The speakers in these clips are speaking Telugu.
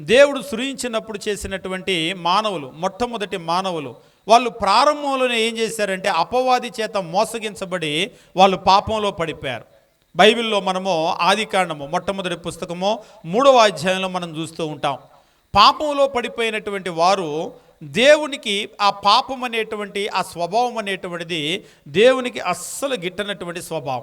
దేవుడు సృజించినప్పుడు చేసినటువంటి మానవులు మొట్టమొదటి మానవులు వాళ్ళు ప్రారంభంలోనే ఏం చేశారంటే అపవాది చేత మోసగించబడి వాళ్ళు పాపంలో పడిపోయారు. బైబిల్లో మనము ఆదికాండము మొట్టమొదటి పుస్తకము మూడవ అధ్యాయంలో మనం చూస్తూ ఉంటాం. పాపంలో పడిపోయినటువంటి వారు దేవునికి ఆ పాపం అనేటువంటి ఆ స్వభావం అనేటువంటిది దేవునికి అస్సలు గిట్టనటువంటి స్వభావం.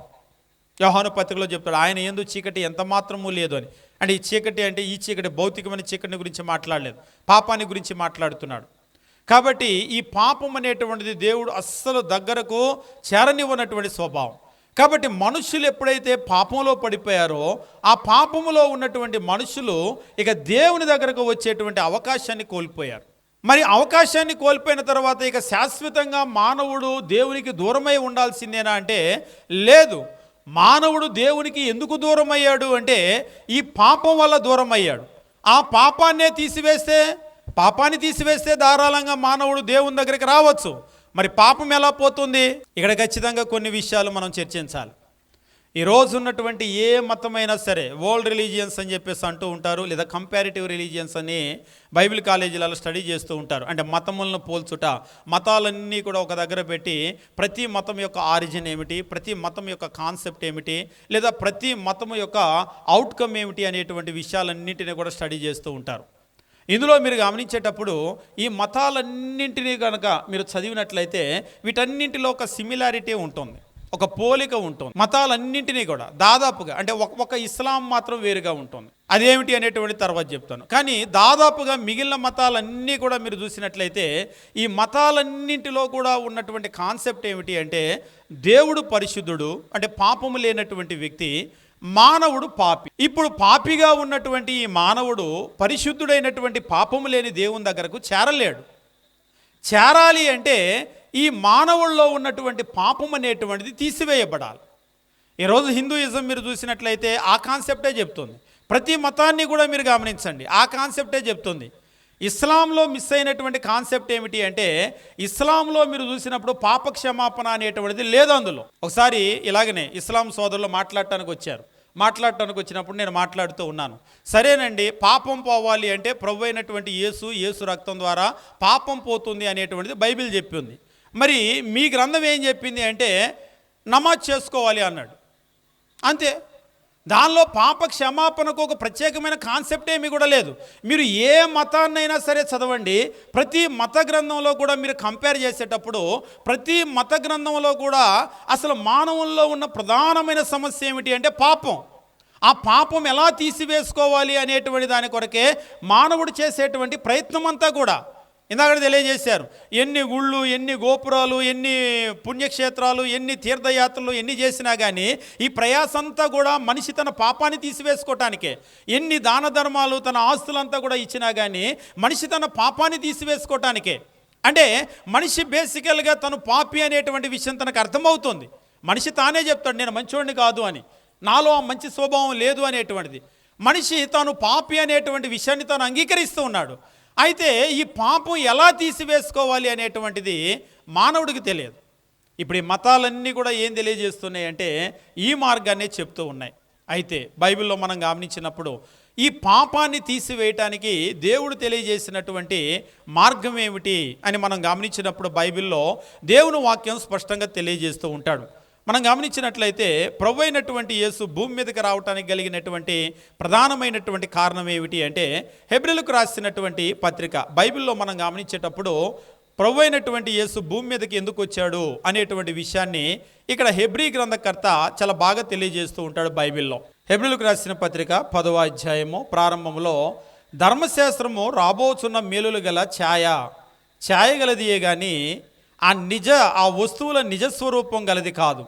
యోహాను పత్రికలో చెప్తాడు ఆయన ఎందు చీకటి ఎంత మాత్రమూ లేదు అని. అంటే ఈ చీకటి అంటే ఈ చీకటి భౌతికమైన చీకటి గురించి మాట్లాడలేదు పాపాన్ని గురించి మాట్లాడుతున్నాడు. కాబట్టి ఈ పాపం అనేటువంటిది దేవుడు అస్సలు దగ్గరకు చేరనివ్వనటువంటి స్వభావం. కాబట్టి మనుషులు ఎప్పుడైతే పాపంలో పడిపోయారో ఆ పాపములో ఉన్నటువంటి మనుషులు ఇక దేవుని దగ్గరకు వచ్చేటువంటి అవకాశాన్ని కోల్పోయారు. మరి అవకాశాన్ని కోల్పోయిన తర్వాత ఇక శాశ్వతంగా మానవుడు దేవునికి దూరమై ఉండాల్సిందేనా అంటే లేదు. మానవుడు దేవునికి ఎందుకు దూరం అయ్యాడు అంటే ఈ పాపం వల్ల దూరం అయ్యాడు ఆ పాపాన్నే తీసివేస్తే పాపాన్ని తీసివేస్తే ధారాళంగా మానవుడు దేవుని దగ్గరికి రావచ్చు. మరి పాపం ఎలా పోతుంది? ఇక్కడ ఖచ్చితంగా కొన్ని విషయాలు మనం చర్చించాలి. ఈ రోజు ఉన్నటువంటి ఏ మతమైనా సరే వరల్డ్ రిలీజియన్స్ అని చెప్పేసి అంటూ ఉంటారు లేదా కంపారిటివ్ రిలీజియన్స్ అని బైబిల్ కాలేజీలలో స్టడీ చేస్తూ ఉంటారు. అంటే మతములను పోల్చుట మతాలన్నీ కూడా ఒక దగ్గర పెట్టి ప్రతి మతం యొక్క ఆరిజిన్ ఏమిటి ప్రతి మతం యొక్క కాన్సెప్ట్ ఏమిటి లేదా ప్రతి మతం యొక్క అవుట్కమ్ ఏమిటి అనేటువంటి విషయాలన్నింటినీ కూడా స్టడీ చేస్తూ ఉంటారు. ఇందులో మీరు గమనించేటప్పుడు ఈ మతాలన్నింటినీ కనుక మీరు చదివినట్లయితే వీటన్నింటిలో ఒక సిమిలారిటీ ఉంటుంది. ఒక పోలిక ఉంటుంది. మతాలన్నింటినీ కూడా దాదాపుగా అంటే ఒక ఇస్లాం మాత్రం వేరుగా ఉంటుంది. అదేమిటి అనేటువంటి తర్వాత చెప్తాను. కానీ దాదాపుగా మిగిలిన మతాలన్నీ కూడా మీరు చూసినట్లయితే ఈ మతాలన్నింటిలో కూడా ఉన్నటువంటి కాన్సెప్ట్ ఏమిటి అంటే దేవుడు పరిశుద్ధుడు అంటే పాపము లేనటువంటి వ్యక్తి మానవుడు పాపి. ఇప్పుడు పాపిగా ఉన్నటువంటి ఈ మానవుడు పరిశుద్ధుడైనటువంటి పాపము లేని దేవుని దగ్గరకు చేరలేడు. చేరాలి అంటే ఈ మానవుల్లో ఉన్నటువంటి పాపం అనేటువంటిది తీసివేయబడాలి. ఈరోజు హిందూయిజం మీరు చూసినట్లయితే ఆ కాన్సెప్టే చెప్తుంది. ప్రతి మతాన్ని కూడా మీరు గమనించండి. ఆ కాన్సెప్టే చెప్తుంది. ఇస్లాంలో మిస్ అయినటువంటి కాన్సెప్ట్ ఏమిటి అంటే ఇస్లాంలో మీరు చూసినప్పుడు పాప క్షమాపణ అనేటువంటిది లేదు అందులో. ఒకసారి ఇలాగనే ఇస్లాం సోదరులు మాట్లాడటానికి వచ్చారు. మాట్లాడటానికి వచ్చినప్పుడు నేను మాట్లాడుతూ ఉన్నాను. సరేనండి పాపం పోవాలి అంటే ప్రభు అయినటువంటి యేసు యేసు రక్తం ద్వారా పాపం పోతుంది అనేటువంటిది బైబిల్ చెప్పింది. మరి మీ గ్రంథం ఏం చెప్పింది అంటే నమాజ్ చేసుకోవాలి అన్నాడు. అంతే. దానిలో పాప క్షమాపణకు ఒక ప్రత్యేకమైన కాన్సెప్ట్ ఏమీ కూడా లేదు. మీరు ఏ మతాన్నైనా సరే చదవండి. ప్రతి మత గ్రంథంలో కూడా మీరు కంపేర్ చేసేటప్పుడు ప్రతి మత గ్రంథంలో కూడా అసలు మానవుల్లో ఉన్న ప్రధానమైన సమస్య ఏమిటి అంటే పాపం. ఆ పాపం ఎలా తీసివేసుకోవాలి అనేటువంటి దాని కొరకే మానవుడు చేసేటువంటి ప్రయత్నం అంతా కూడా ఇందాక తెలియజేశారు. ఎన్ని గుళ్ళు ఎన్ని గోపురాలు ఎన్ని పుణ్యక్షేత్రాలు ఎన్ని తీర్థయాత్రలు ఎన్ని చేసినా కానీ ఈ ప్రయాసంతా కూడా మనిషి తన పాపాన్ని తీసివేసుకోవటానికే ఎన్ని దాన ధర్మాలు తన ఆస్తులంతా కూడా ఇచ్చినా కానీ మనిషి తన పాపాన్ని తీసివేసుకోవటానికే అంటే మనిషి బేసికల్గా తను పాపి అనేటువంటి విషయం తనకు అర్థమవుతుంది. మనిషి తానే చెప్తాడు నేను మంచివాడిని కాదు అని. నాలో ఆ మంచి స్వభావం లేదు అనేటువంటిది. మనిషి తాను పాపి అనేటువంటి విషయాన్ని తాను అంగీకరిస్తూ ఉన్నాడు. అయితే ఈ పాపం ఎలా తీసివేసుకోవాలి అనేటువంటిది మానవుడికి తెలియదు. ఇప్పుడు ఈ మతాలన్నీ కూడా ఏం తెలియజేస్తున్నాయి అంటే ఈ మార్గాన్ని చెప్తూ ఉన్నాయి. అయితే బైబిల్లో మనం గమనించినప్పుడు ఈ పాపాన్ని తీసివేయటానికి దేవుడు తెలియజేసినటువంటి మార్గం ఏమిటి అని మనం గమనించినప్పుడు బైబిల్లో దేవుని వాక్యం స్పష్టంగా తెలియజేస్తూ ఉంటాడు. మనం గమనించినట్లయితే ప్రభు అయినటువంటి యేసు భూమి మీదకి రావడానికి కలిగినటువంటి ప్రధానమైనటువంటి కారణం ఏమిటి అంటే హెబ్రిలకు రాసినటువంటి పత్రిక. బైబిల్లో మనం గమనించేటప్పుడు ప్రభు అయినటువంటి యేసు భూమి మీదకి ఎందుకు వచ్చాడు అనేటువంటి విషయాన్ని ఇక్కడ హెబ్రీ గ్రంథకర్త చాలా బాగా తెలియజేస్తూ ఉంటాడు బైబిల్లో. హెబ్రిలకు రాసిన పత్రిక పదవ అధ్యాయము ప్రారంభంలో ధర్మశాస్త్రము రాబోచున్న మేలులు గల ఛాయ. ఛాయ గలదియే కానీ ఆ నిజ ఆ వస్తువుల నిజస్వరూపం గలది కాదు.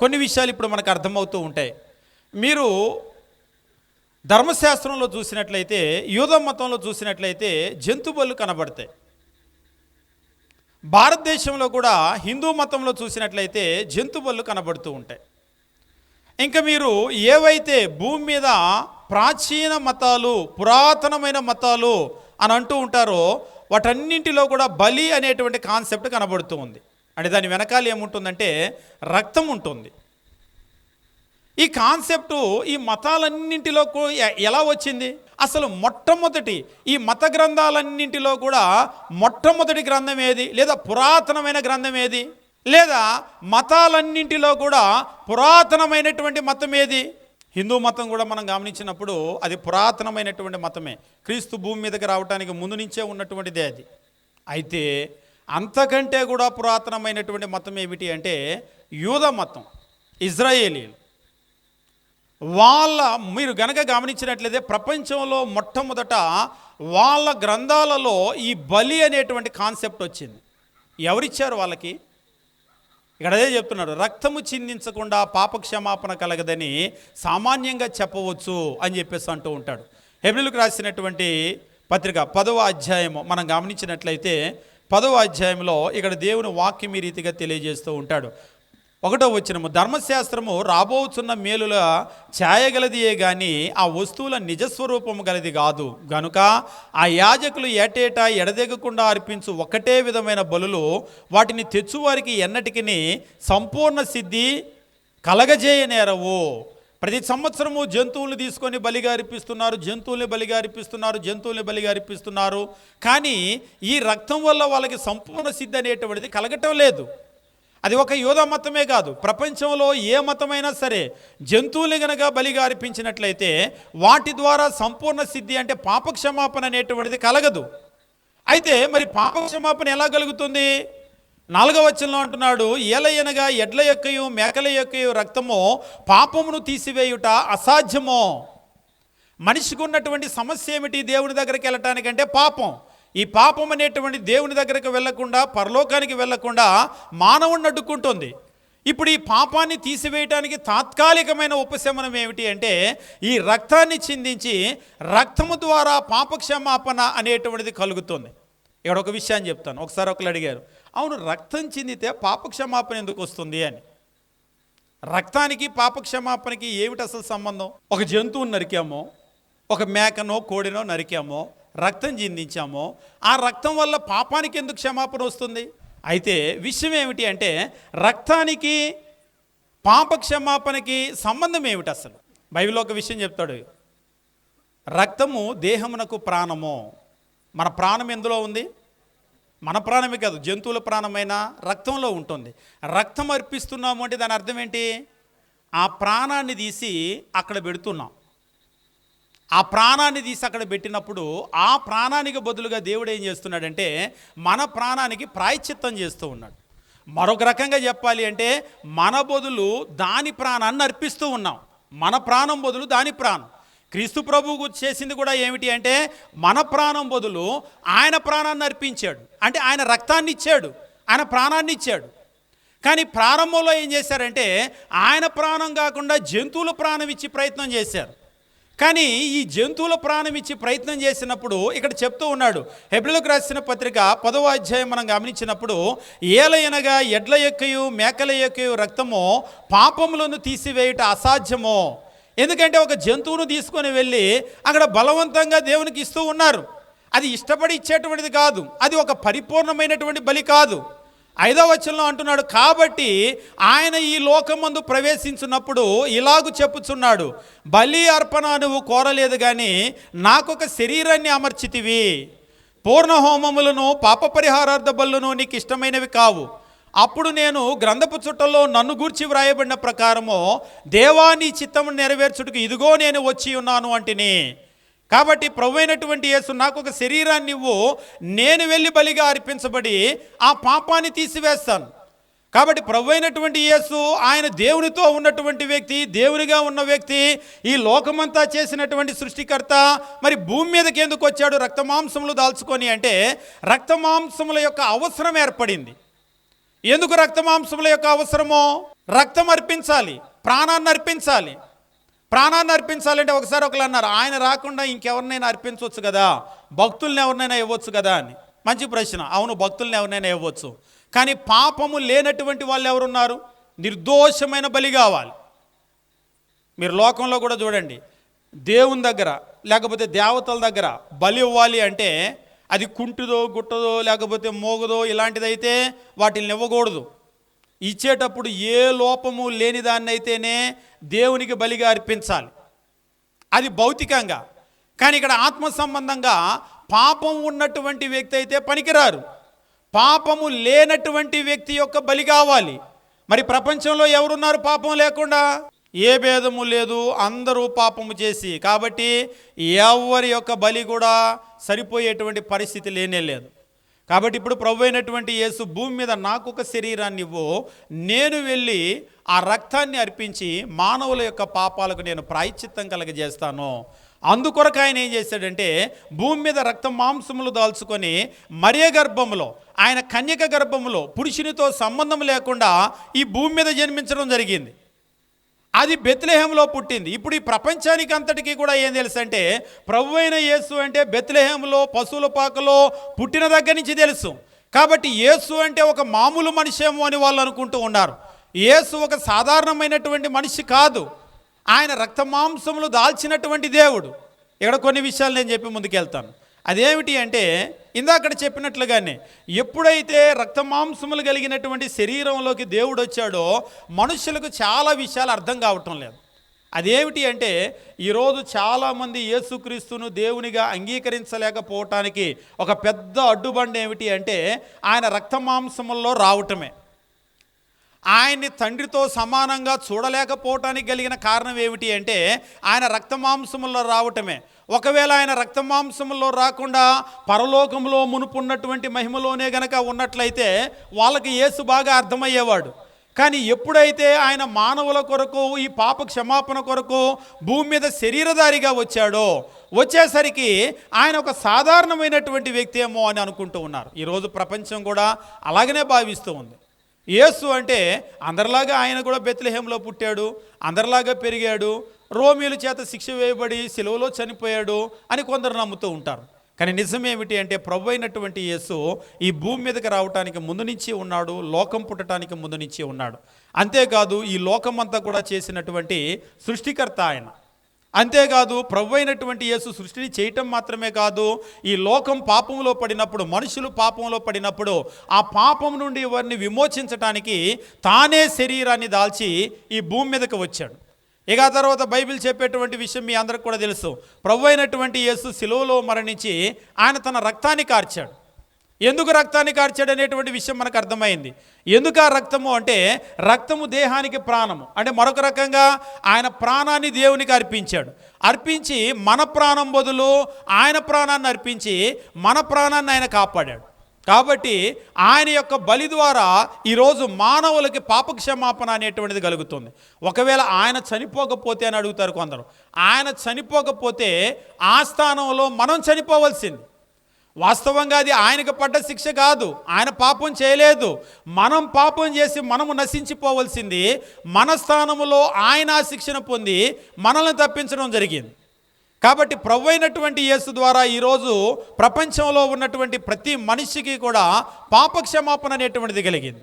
కొన్ని విషయాలు ఇప్పుడు మనకు అర్థమవుతూ ఉంటాయి. మీరు ధర్మశాస్త్రంలో చూసినట్లయితే యూదం మతంలో చూసినట్లయితే జంతుబలు కనబడతాయి. భారతదేశంలో కూడా హిందూ మతంలో చూసినట్లయితే జంతుబలు కనబడుతూ ఉంటాయి. ఇంకా మీరు ఏవైతే భూమి మీద ప్రాచీన మతాలు పురాతనమైన మతాలు అని అంటూ ఉంటారో వాటన్నింటిలో కూడా బలి అనేటువంటి కాన్సెప్ట్ కనబడుతూ ఉంది. అంటే దాని వెనకాల ఏముంటుందంటే రక్తం ఉంటుంది. ఈ కాన్సెప్టు ఈ మతాలన్నింటిలో ఎలా వచ్చింది? అసలు మొట్టమొదటి ఈ మత గ్రంథాలన్నింటిలో కూడా మొట్టమొదటి గ్రంథం ఏది? లేదా పురాతనమైన గ్రంథం ఏది? లేదా మతాలన్నింటిలో కూడా పురాతనమైనటువంటి మతం ఏది? హిందూ మతం కూడా మనం గమనించినప్పుడు అది పురాతనమైనటువంటి మతమే. క్రీస్తు భూమి మీదకి రావడానికి ముందు నుంచే ఉన్నటువంటిదే అది. అయితే అంతకంటే కూడా పురాతనమైనటువంటి మతం ఏమిటి అంటే యూద మతం ఇజ్రాయేలీలు. వాళ్ళ మీరు గనక గమనించినట్లయితే ప్రపంచంలో మొట్టమొదట వాళ్ళ గ్రంథాలలో ఈ బలి అనేటువంటి కాన్సెప్ట్ వచ్చింది. ఎవరిచ్చారు వాళ్ళకి? ఇక్కడ అదే చెప్తున్నారు రక్తము చిందించకుండా పాపక్షమాపణ కలగదని సామాన్యంగా చెప్పవచ్చు అని చెప్పేసి అంటూ ఉంటాడు. హెబ్రిల్కి రాసినటువంటి పత్రిక పదవ అధ్యాయము మనం గమనించినట్లయితే పదవ అధ్యాయంలో ఇక్కడ దేవుని వాక్యం ఈ రీతిగా తెలియజేస్తూ ఉంటాడు. ఒకటో వచ్చినము ధర్మశాస్త్రము రాబోతున్న మేలుల ఛాయగలదియే గాని ఆ వస్తువుల నిజస్వరూపము గలది కాదు. గనుక ఆ యాజకులు ఏటేటా ఎడదెగకుండా అర్పించు ఒకటే విధమైన బలులు వాటిని తెచ్చువారికి ఎన్నటికి సంపూర్ణ సిద్ధి కలగజేయనేరవు. ప్రతి సంవత్సరము జంతువులు తీసుకొని బలిగా అర్పిస్తున్నారు జంతువుల్ని బలిగా అర్పిస్తున్నారు జంతువుల్ని బలిగా అర్పిస్తున్నారు కానీ ఈ రక్తం వల్ల వాళ్ళకి సంపూర్ణ సిద్ధి అనేటువంటిది కలగటం లేదు. అది ఒక యోధ మతమే కాదు. ప్రపంచంలో ఏ మతమైనా సరే జంతువులు గనక బలిగా అర్పించినట్లయితే వాటి ద్వారా సంపూర్ణ సిద్ధి అంటే పాపక్షమాపణ అనేటువంటిది కలగదు. అయితే మరి పాపక్షమాపణ ఎలా కలుగుతుంది? నాలుగవ వచనంలో అంటున్నాడు ఏలయనగా ఎడ్ల యొక్కయు మేకల యొక్కయు రక్తము పాపమును తీసివేయుట అసాధ్యమో. మనిషికి ఉన్నటువంటి సమస్య ఏమిటి దేవుని దగ్గరికి వెళ్ళటానికంటే పాపం. ఈ పాపం అనేటువంటి దేవుని దగ్గరకు వెళ్ళకుండా పరలోకానికి వెళ్ళకుండా మానవుణ్ణి అడ్డుకుంటుంది ఇప్పుడు ఈ పాపాన్ని తీసివేయటానికి తాత్కాలికమైన ఉపశమనం ఏమిటి అంటే ఈ రక్తాన్ని చిందించి రక్తము ద్వారా పాపక్షమాపణ అనేటువంటిది కలుగుతుంది. ఇక్కడ ఒక విషయాన్ని చెప్తాను. ఒకసారి ఒకరు అడిగారు అవును రక్తం చెందితే పాపక్షమాపణ ఎందుకు వస్తుంది అని. రక్తానికి పాపక్షమాపణకి ఏమిటి అసలు సంబంధం? ఒక జంతువుని నరికామో ఒక మేకనో కోడినో నరికామో రక్తం చిందించామో ఆ రక్తం వల్ల పాపానికి ఎందుకు క్షమాపణ వస్తుంది? అయితే విషయం ఏమిటి అంటే రక్తానికి పాప క్షమాపణకి సంబంధం ఏమిటి అసలు? బైబిల్ ఒక విషయం చెప్తాడు. రక్తము దేహమునకు ప్రాణము. మన ప్రాణం ఎందులో ఉంది? మన ప్రాణమే కాదు జంతువుల ప్రాణమైన రక్తంలో ఉంటుంది. రక్తం అర్పిస్తున్నాము అంటే దాని అర్థం ఏంటి? ఆ ప్రాణాన్ని తీసి అక్కడ పెడుతున్నాం. ఆ ప్రాణాన్ని తీసి అక్కడ పెట్టినప్పుడు ఆ ప్రాణానికి బదులుగా దేవుడు ఏం చేస్తున్నాడంటే మన ప్రాణానికి ప్రాయశ్చిత్తం చేస్తూ ఉన్నాడు. మరొక రకంగా చెప్పాలి అంటే మన బదులు దాని ప్రాణాన్ని అర్పిస్తూ ఉన్నాం. మన ప్రాణం బదులు దాని ప్రాణం. క్రీస్తు ప్రభువు చేసింది కూడా ఏమిటి అంటే మన ప్రాణం బదులు ఆయన ప్రాణాన్ని అర్పించాడు. అంటే ఆయన రక్తాన్ని ఇచ్చాడు. ఆయన ప్రాణాన్ని ఇచ్చాడు. కానీ ప్రారంభంలో ఏం చేశారంటే ఆయన ప్రాణం కాకుండా జంతువుల ప్రాణం ఇచ్చి ప్రయత్నం చేశారు. కానీ ఈ జంతువుల ప్రాణం ఇచ్చి ప్రయత్నం చేసినప్పుడు ఇక్కడ చెప్తూ ఉన్నాడు. హెబ్రిలకు రాసిన పత్రిక పదవ అధ్యాయం మనం గమనించినప్పుడు ఏలయనగా ఎడ్ల యొక్కయు మేకల యొక్కయు రక్తము పాపములను తీసివేయుట అసాధ్యమో. ఎందుకంటే ఒక జంతువును తీసుకొని వెళ్ళి అక్కడ బలవంతంగా దేవునికి ఇస్తూ ఉన్నారు. అది ఇష్టపడి ఇచ్చేటువంటిది కాదు. అది ఒక పరిపూర్ణమైనటువంటి బలి కాదు. ఐదో వచనంలో అంటున్నాడు కాబట్టి ఆయన ఈ లోకమందు ప్రవేశించినప్పుడు ఇలాగు చెప్పుచున్నాడు బలి అర్పణ నువ్వు కోరలేదు కానీ నాకొక శరీరాన్ని అమర్చితివి. పూర్ణ హోమములను పాప పరిహారార్థ బలును నీకు ఇష్టమైనవి కావు. అప్పుడు నేను గ్రంథపు చుట్టలో నన్ను గూర్చి వ్రాయబడిన ప్రకారము దేవాని చిత్తము నెరవేర్చుటకు ఇదిగో నేను వచ్చి ఉన్నాను అంటిని. కాబట్టి ప్రభు అయినటువంటి యేసు నాకు ఒక శరీరాన్ని ఇవ్వు నేను వెళ్ళి బలిగా అర్పించబడి ఆ పాపాన్ని తీసివేస్తాను. కాబట్టి ప్రభు అయినటువంటి యేసు ఆయన దేవునితో ఉన్నటువంటి వ్యక్తి దేవునిగా ఉన్న వ్యక్తి ఈ లోకమంతా చేసినటువంటి సృష్టికర్త మరి భూమి మీదకి ఎందుకు వచ్చాడు? రక్తమాంసములు దాల్చుకొని అంటే రక్తమాంసముల యొక్క అవసరం ఏర్పడింది. ఎందుకు రక్తమాంసముల యొక్క అవసరమో? రక్తం అర్పించాలి ప్రాణాన్ని అర్పించాలి. ప్రాణాన్ని అర్పించాలంటే ఒకసారి ఒకరు అన్నారు ఆయన రాకుండా ఇంకెవరినైనా అర్పించవచ్చు కదా? భక్తుల్ని ఎవరినైనా ఇవ్వచ్చు కదా అని. మంచి ప్రశ్న. అవును భక్తుల్ని ఎవరినైనా ఇవ్వచ్చు. కానీ పాపము లేనటువంటి వాళ్ళు ఎవరున్నారు? నిర్దోషమైన బలి కావాలి. మీరు లోకంలో కూడా చూడండి దేవుని దగ్గర లేకపోతే దేవతల దగ్గర బలి ఇవ్వాలి అంటే అది కుంటిదో గుట్టదో లేకపోతే మోగదో ఇలాంటిదైతే వాటిని ఇవ్వకూడదు. ఇచ్చేటప్పుడు ఏ లోపము లేని దాన్నైతేనే దేవునికి బలిగా అర్పించాలి. అది భౌతికంగా. కానీ ఇక్కడ ఆత్మ సంబంధంగా పాపం ఉన్నటువంటి వ్యక్తి అయితే పనికిరారు. పాపము లేనటువంటి వ్యక్తి యొక్క బలి కావాలి. మరి ప్రపంచంలో ఎవరున్నారు పాపం లేకుండా? ఏ భేదము లేదు అందరూ పాపము చేసి. కాబట్టి ఎవరి యొక్క బలి కూడా సరిపోయేటువంటి పరిస్థితి లేనే లేదు. కాబట్టి ఇప్పుడు ప్రభు అయినటువంటి యేసు భూమి మీద నాకు ఒక శరీరాన్ని ఇవ్వు. నేను వెళ్ళి ఆ రక్తాన్ని అర్పించి మానవుల యొక్క పాపాలకు నేను ప్రాయశ్చిత్తం కలగజేస్తాను. అందుకొరకు ఆయన ఏం చేశాడంటే భూమి మీద రక్త మాంసములు దాల్చుకొని మరియ గర్భములో ఆయన కన్యక గర్భములో పురుషునితో సంబంధం లేకుండా ఈ భూమి మీద జన్మించడం జరిగింది. అది బెత్లెహేంలో పుట్టింది. ఇప్పుడు ఈ ప్రపంచానికి అంతటికీ కూడా ఏం తెలుసు అంటే ప్రభు అయిన యేసు అంటే బెత్లెహేంలో పశువుల పాకలో పుట్టిన దగ్గర నుంచి తెలుసు. కాబట్టి యేసు అంటే ఒక మామూలు మనిషేమో అని వాళ్ళు అనుకుంటూ ఉన్నారు. యేసు ఒక సాధారణమైనటువంటి మనిషి కాదు. ఆయన రక్త మాంసములు దాల్చినటువంటి దేవుడు. ఇక్కడ కొన్ని విషయాలు నేను చెప్పి ముందుకెళ్తాను. అదేమిటి అంటే ఇందాకడ చెప్పినట్లుగానే ఎప్పుడైతే రక్త మాంసములు కలిగినటువంటి శరీరంలోకి దేవుడు వచ్చాడో మనుషులకు చాలా విషయాలు అర్థం కావటం లేదు. అదేమిటి అంటే ఈరోజు చాలామంది యేసుక్రీస్తును దేవునిగా అంగీకరించలేకపోవటానికి ఒక పెద్ద అడ్డుబండ ఏమిటి అంటే ఆయన రక్త మాంసముల్లో రావటమే. ఆయన్ని తండ్రితో సమానంగా చూడలేకపోవటానికి కలిగిన కారణం ఏమిటి అంటే ఆయన రక్తమాంసముల్లో రావటమే. ఒకవేళ ఆయన రక్తమాంసముల్లో రాకుండా పరలోకంలో మునుపున్నటువంటి మహిమలోనే గనక ఉన్నట్లయితే వాళ్ళకి యేసు బాగా అర్థమయ్యేవాడు. కానీ ఎప్పుడైతే ఆయన మానవుల కొరకు ఈ పాప క్షమాపణ కొరకు భూమి మీద శరీరధారిగా వచ్చాడో వచ్చేసరికి ఆయన ఒక సాధారణమైనటువంటి వ్యక్తి ఏమో అని అనుకుంటూ ఉన్నారు. ఈరోజు ప్రపంచం కూడా అలాగనే భావిస్తూ ఉంది. యేసు అంటే అందరిలాగా ఆయన కూడా బెత్లెహేంలో పుట్టాడు అందరిలాగా పెరిగాడు రోమిల చేత శిక్ష వేయబడి సెలవులో చనిపోయాడు అని కొందరు నమ్ముతూ ఉంటారు. కానీ నిజం ఏమిటి అంటే ప్రభు అయినటువంటి యేసు ఈ భూమి మీదకి రావటానికి ముందు నుంచి ఉన్నాడు లోకం పుట్టడానికి ముందు నుంచి ఉన్నాడు. అంతేకాదు ఈ లోకమంతా కూడా చేసినటువంటి సృష్టికర్త ఆయన. అంతేకాదు ప్రభు అయినటువంటి యేసు సృష్టిని చేయటం మాత్రమే కాదు ఈ లోకం పాపంలో పడినప్పుడు మనుషులు పాపంలో పడినప్పుడు ఆ పాపం నుండి వారిని విమోచించటానికి తానే శరీరాన్ని దాల్చి ఈ భూమి మీదకి వచ్చాడు. ఇక ఆ తర్వాత బైబిల్ చెప్పేటువంటి విషయం మీ అందరికి కూడా తెలుసు. ప్రభు అయినటువంటి యేసు సిలువలో మరణించి ఆయన తన రక్తాన్ని కార్చాడు. ఎందుకు రక్తాన్ని కార్చాడు అనేటువంటి విషయం మనకు అర్థమైంది. ఎందుకు ఆ రక్తము అంటే రక్తము దేహానికి ప్రాణము. అంటే మరొక రకంగా ఆయన ప్రాణాన్ని దేవునికి అర్పించాడు. అర్పించి మన ప్రాణం బదులు ఆయన ప్రాణాన్ని అర్పించి మన ప్రాణాన్ని ఆయన కాపాడాడు. కాబట్టి ఆయన యొక్క బలి ద్వారా ఈరోజు మానవులకి పాపక్షమాపణ అనేటువంటిది కలుగుతుంది. ఒకవేళ ఆయన చనిపోకపోతే అని అడుగుతారు కొందరు. ఆయన చనిపోకపోతే ఆ స్థానంలో మనం చనిపోవలసింది. వాస్తవంగా అది ఆయనకు పడ్డ శిక్ష కాదు. ఆయన పాపం చేయలేదు. మనం పాపం చేసి మనము నశించిపోవలసింది మన స్థానములో ఆయన శిక్షణ పొంది మనల్ని తప్పించడం జరిగింది. కాబట్టి ప్రభు అయినటువంటి యేసు ద్వారా ఈరోజు ప్రపంచంలో ఉన్నటువంటి ప్రతి మనిషికి కూడా పాపక్షమాపణ అనేటువంటిది కలిగింది.